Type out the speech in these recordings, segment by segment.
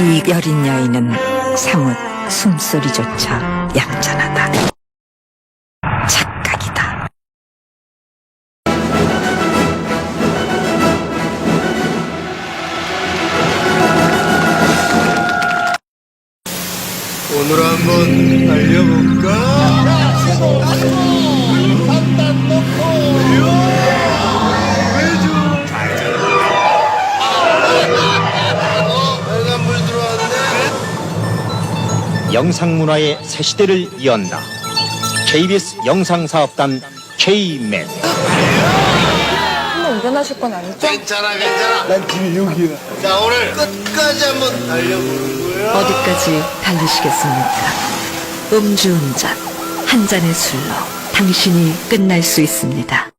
이 여린 여인은 사뭇 숨소리조차 얌전하다. 착각이다. 오늘 한번 달려볼까? 영상문화의 새 시대를 이언다. KBS 영상사업단 K맨. 운전하실 건 아니죠? 괜찮아, 괜찮아. 난 집이 여기야. 자, 오늘 끝까지 한번 달려보는 거야. 어디까지 달리시겠습니까? 음주운전, 한 잔의 술로 당신이 끝날 수 있습니다.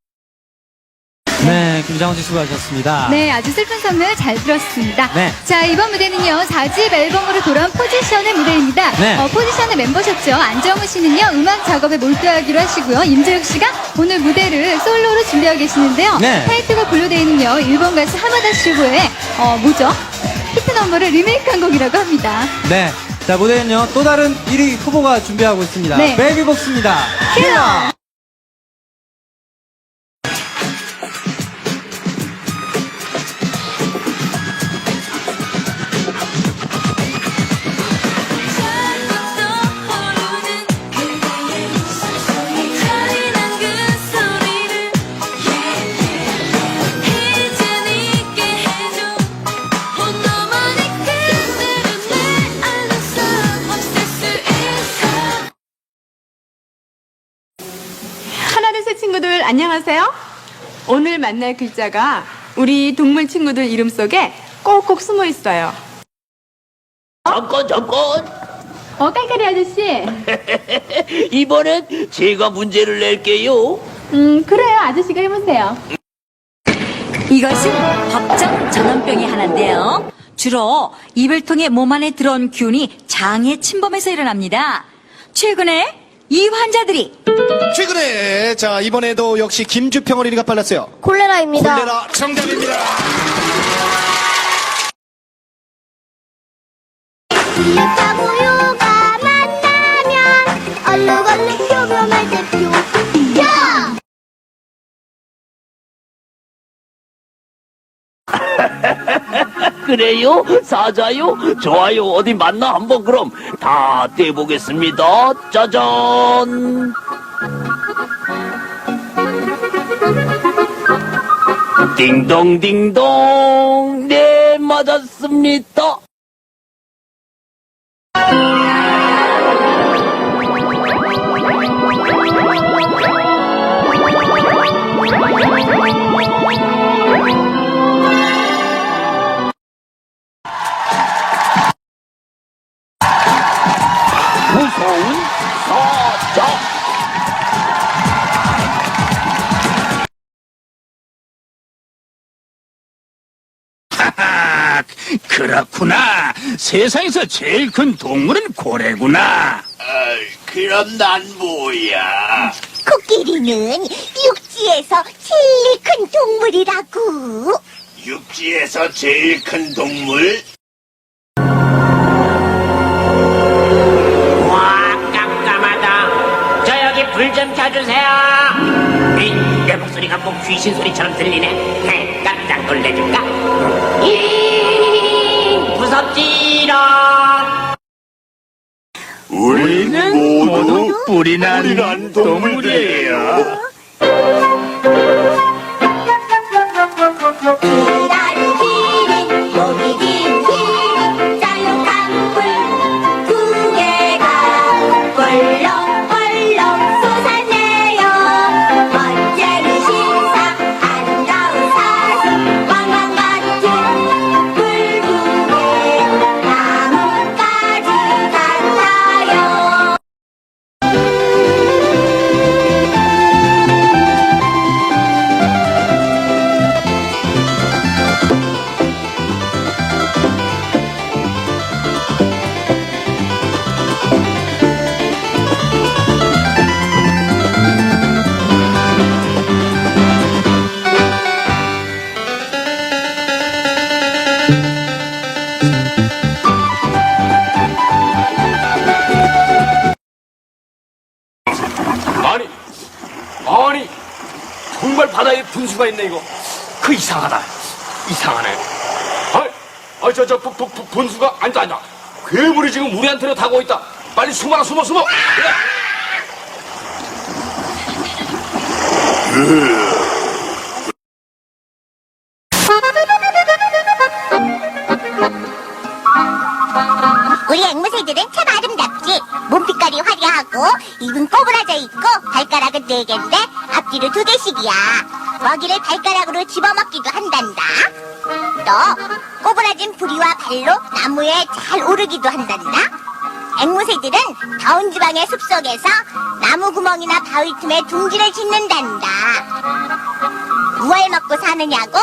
네, 김장훈 씨 수고하셨습니다. 네, 아주 슬픈 선물 잘 들었습니다. 네. 자, 이번 무대는요, 4집 앨범으로 돌아온 포지션의 무대입니다. 네. 어, 포지션의 멤버셨죠. 안정우 씨는요, 음악 작업에 몰두하기로 하시고요. 임재욱 씨가 오늘 무대를 솔로로 준비하고 계시는데요. 네. 타이틀곡 블루데이는요, 일본 가수 하마다 슈고의, 어, 뭐죠? 히트 넘버를 리메이크한 곡이라고 합니다. 네. 자, 무대는요, 또 다른 1위 후보가 준비하고 있습니다. 네. 베이비복스입니다. 킬러! 오늘 만날 글자가 우리 동물 친구들 이름 속에 꼭꼭 숨어 있어요. 잠깐 잠깐 어, 깔깔이 아저씨. 이번엔 제가 문제를 낼게요 음, 그래요. 아저씨가 해보세요. 이것은 법정 전염병이 하나인데요. 주로 입을 통해 몸 안에 들어온 균이 장에 침범해서 일어납니다. 최근에 이 환자들이 최근에, 자, 이번에도 역시 김주평을 1위가 빨랐어요. 콜레라입니다. 콜레라 정답입니다. 그래요? 사자요? 좋아요. 어디 맞나? 한번 그럼 다 떼보겠습니다. 짜잔! 띵동띵동! 네 맞았습니다 그렇구나. 세상에서 제일 큰 동물은 고래구나. 그럼 난 뭐야? 코끼리는 육지에서 제일 큰 동물이라고. 육지에서 제일 큰 동물? 와, 깜깜하다. 저 여기 불 좀 켜주세요. 에이, 내 목소리가 꼭 귀신 소리처럼 들리네. 헤, 깜짝 놀래줄까? 이, 무섭지롱. 우리는 모두 뿔이 난 동물이에요. 저, 저, 분, 분, 분- 분수가 아니다, 아니다. 괴물이 지금 우리한테로 다가오고 있다. 빨리 숨어라, 숨어, 숨어. 그래. 하고 입은 꼬부라져 있고 발가락은 네 개인데 앞뒤로 두 개씩이야. 먹이를 발가락으로 집어먹기도 한단다. 또 꼬부라진 부리와 발로 나무에 잘 오르기도 한단다. 앵무새들은 더운 지방의 숲속에서 나무 구멍이나 바위 틈에 둥지를 짓는단다. 무얼 먹고 사느냐고?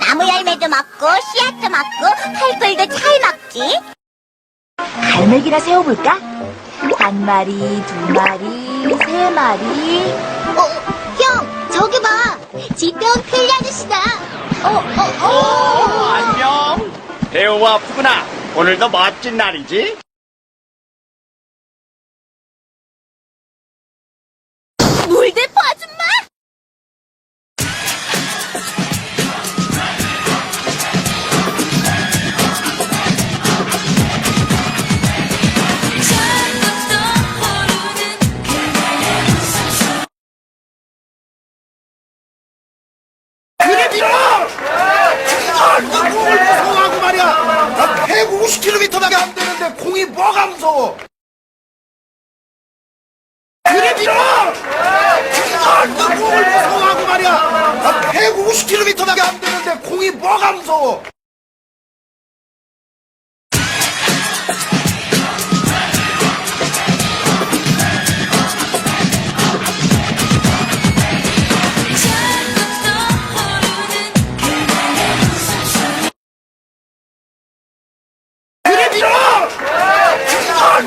나무 열매도 먹고 씨앗도 먹고 팔꿀도 잘 먹지. 갈매기나 세워볼까? 한 마리, 두 마리, 세 마리. 어, 형, 저기 봐. 지병 필리 아저씨다. 어, 어, 어. 안녕. 배우와 푸구나. 오늘도 멋진 날이지? 나 150km밖에 안 되는데 공이 뭐가 무서워?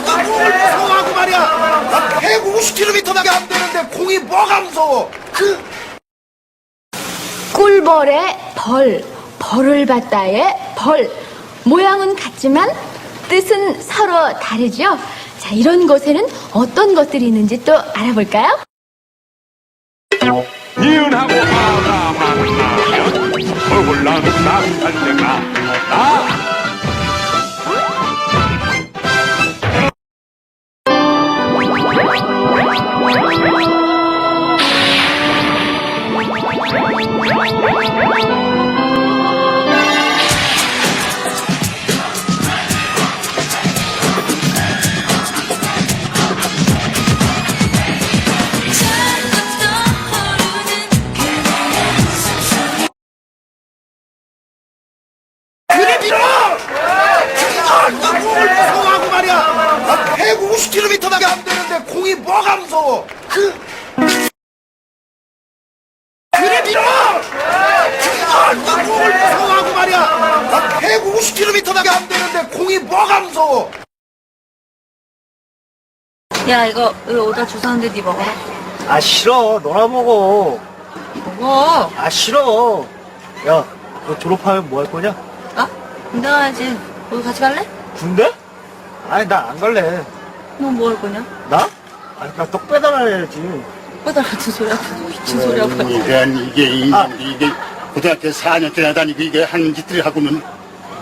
나 무서워하고 말이야. 나 150km밖에 안 되는데 공이 뭐가 무서워? 그 꿀벌의 벌, 벌을 받다의 벌. 모양은 같지만 뜻은 서로 다르죠? 자, 이런 곳에는 어떤 것들이 있는지 또 알아볼까요? 이은하고 하가 만나면 얼굴 나는 데가 나 말이야. 나 150km밖에 안 되는데 공이 뭐가 무서워? 그 그래 밀어! 나 무서워하고 말이야. 나 150km밖에 안 되는데 공이 뭐가 무서워? 야, 이거, 여기 오다 주사는데 네 먹어라. 아 싫어 너나 먹어 먹어. 아 싫어 야 너 졸업하면 뭐 할 거냐? 아? 군대 가야지. 거기 같이 갈래? 군대? 아니 나 안 갈래 넌뭐할 거냐? 나? 아니 나 떡 배달해야지 빼달 같은 소리 하고, 미친 소리 하고. 이게 이게 이, 아. 이게 고등학교 4년째 다니고 이게 하는 짓들이 하고는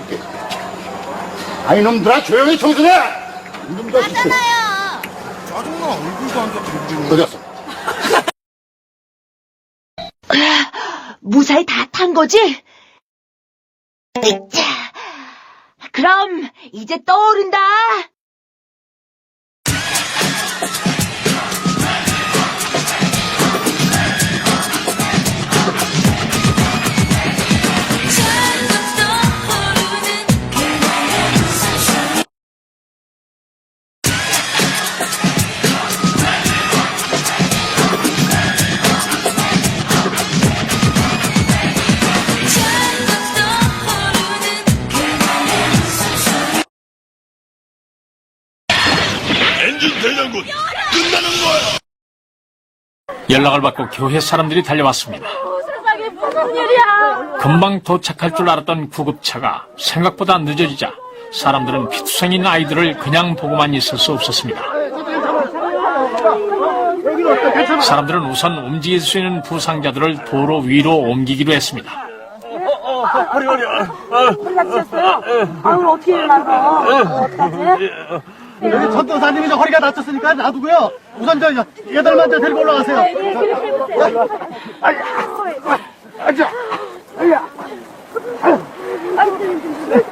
이게. 아니 놈들아 조용히 청소해 이놈들 맞잖아요 짜증나 얼굴도 안 잡히고 어디 갔어? 무사히 다 탄 거지? 으쌰. 그럼 이제 떠오른다. 연락을 받고 교회 사람들이 달려왔습니다. 세상에 무슨 일이야? 금방 도착할 줄 알았던 구급차가 생각보다 늦어지자 사람들은 피투성인 아이들을 그냥 보고만 있을 수 없었습니다. 사람들은 우선 움직일 수 있는 부상자들을 도로 위로 옮기기로 했습니다. 허리 허리. 아, 혼자 치셨어요? 아, 오늘 어떻게 일어나서? 어떡하지? 여기 전 도사님이 허리가 다쳤으니까 놔두고요. 우선 저 여덟 만자 데리고 올라가세요. 아니, 아니, 아니, 아니,